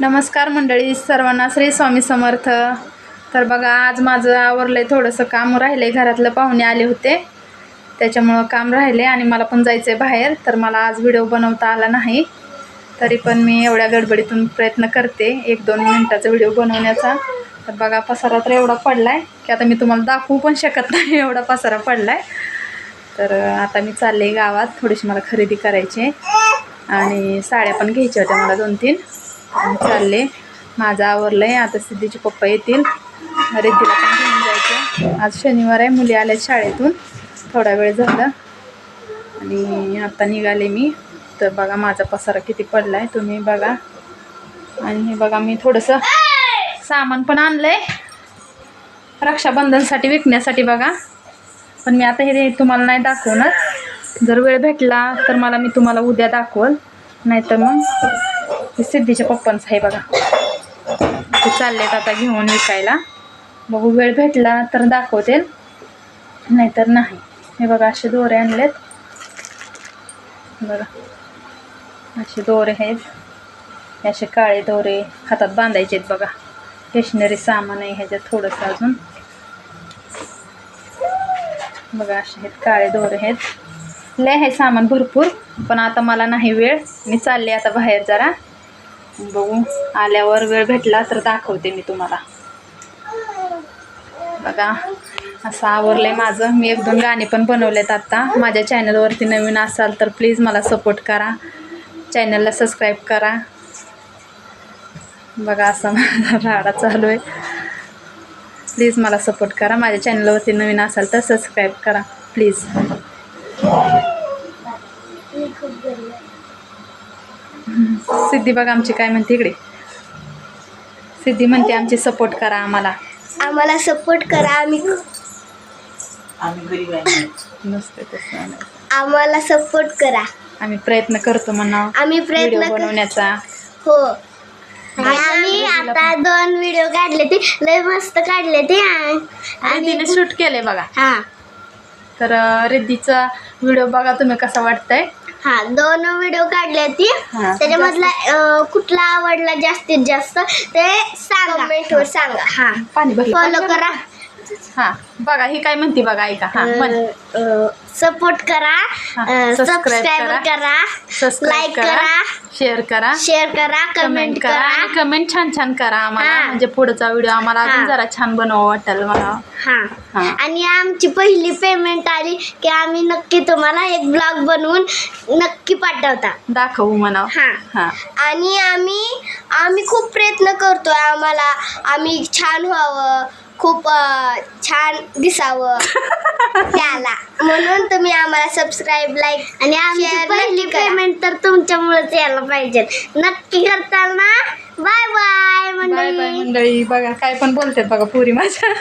नमस्कार मंडळी सर्वांना श्री स्वामी समर्थ. तर बघा आज माझं आवरलं आहे थोडंसं काम राहिलं आहे घरातलं पाहुणे आले होते. त्याच्यामुळं काम राहिले आणि मला पण जायचं आहे बाहेर. तर मला आज व्हिडिओ बनवता आला नाही. तरी पण मी एवढ्या गडबडीतून प्रयत्न करते एक दोन मिनटाचा व्हिडिओ बनवण्याचा. तर बघा पसारा तर एवढा पडला आहे की आता मी तुम्हाला दाखवू पण शकत नाही एवढा पसारा पडला आहे तर आता मी चालले गावात. थोडीशी मला खरेदी करायची आहे. आणि साड्या पण घ्यायच्या होत्या मला दोन तीन चालले. माझं आवरलं आहे आता सिद्धीचे पप्पा येतील. रिद्धीला पण घेऊन जायचं आज शनिवार आहे. मुली आल्या शाळेतून. थोडा वेळ झाला. आणि आता निघाले मी. तर बघा माझा पसारा किती पडला आहे तुम्ही बघा. आणि हे बघा मी थोडंसं सामान पण आणलं आहे रक्षाबंधनसाठी विकण्यासाठी बघा. पण मी आता हे तुम्हाला नाही दाखवणार. जर वेळ भेटला तर मला मी तुम्हाला उद्या दाखवल. नाहीतर मग हे सिद्धीच्या पप्पांचं आहे बघा. ते चाललेत आता घेऊन विकायला. बघू वेळ भेटला तर दाखवतील नाहीतर नाही. हे बघा असे दोरे आणलेत. बघा. असे दोरे आहेत. असे काळे दोरे हातात बांधायचे आहेत बघा. स्टेशनरी सामान आहे ह्याच्यात थोडंसं अजून. बघा असे आहेत काळे दोरे आहेत. लय आहे सामान भरपूर पण आता मला नाही वेळ. मी चालले आता बाहेर जरा. बघू. आल्यावर वेळ भेटला तर दाखवते मी तुम्हाला. बघा असं आवरलं आहे माझं. मी एक दोन गाणे पण बनवलेत आत्ता माझ्या चॅनलवरती नवीन असाल तर प्लीज मला सपोर्ट करा. चॅनलला सबस्क्राईब करा. बघा असा माझा राडा चालू आहे. प्लीज मला सपोर्ट करा. माझ्या चॅनलवरती नवीन असाल तर सबस्क्राईब करा. प्लीज सिद्धी बघा आमची काय म्हणते इकडे. सिद्धी म्हणते आमची सपोर्ट करा आम्हाला. आम्हाला सपोर्ट करा आम्ही. नसते तसं म्हणायचं. आम्हाला सपोर्ट करा. आम्ही प्रयत्न करतो म्हणा आम्ही व्हिडिओ प्रयत्न कर- बनवण्याचा. हो. आणि आम्ही आता दोन व्हिडिओ काढले ते. लय मस्त काढले ते. आणि रिद्धीने शूट केले बघा. हा. तर अं, रिद्धीचा व्हिडिओ बघा तुम्ही कसा वाटतंय. हा दोन व्हिडिओ काढले ती. हा, त्याच्यामधला अं, कुठला आवडला जास्तीत जास्त ते सांगा. कमेंटवर सांगा. हा. पाणी भरलं. फॉलो करा. हा बघा ही काय म्हणते बघा ऐका. हा म्हण. सपोर्ट करा. सबस्क्राईब करा. सबस्क्राईब लाईक करा. शेअर करा. शेअर करा. कमेंट करा. आणि कमेंट छान छान करा आम्हाला. हा. म्हणजे पुढचा व्हिडिओ आम्हाला अजून हा. जरा छान बनवावं वाटेल मला. हा. हा. आणि आमची पहिली पेमेंट आली की आम्ही नक्की तुम्हाला एक ब्लॉग बनवून नक्की पाठवता. दाखवू म्हणा. हा. हा. आणि आम्ही आम्ही खूप प्रयत्न करतोय आम्हाला. आम्ही छान व्हावं. खूप अं, छान दिसावं. त्याला. म्हणून तुम्ही आम्हाला सबस्क्राईब लाईक आणि आमची पहिली पेमेंट तर तुमच्यामुळेच यायला पाहिजे. नक्की करताल ना? बाय बाय बाय बाय मंडळी. मंडळी. बघा काय पण बोलतात बघा पुरी माझ्या.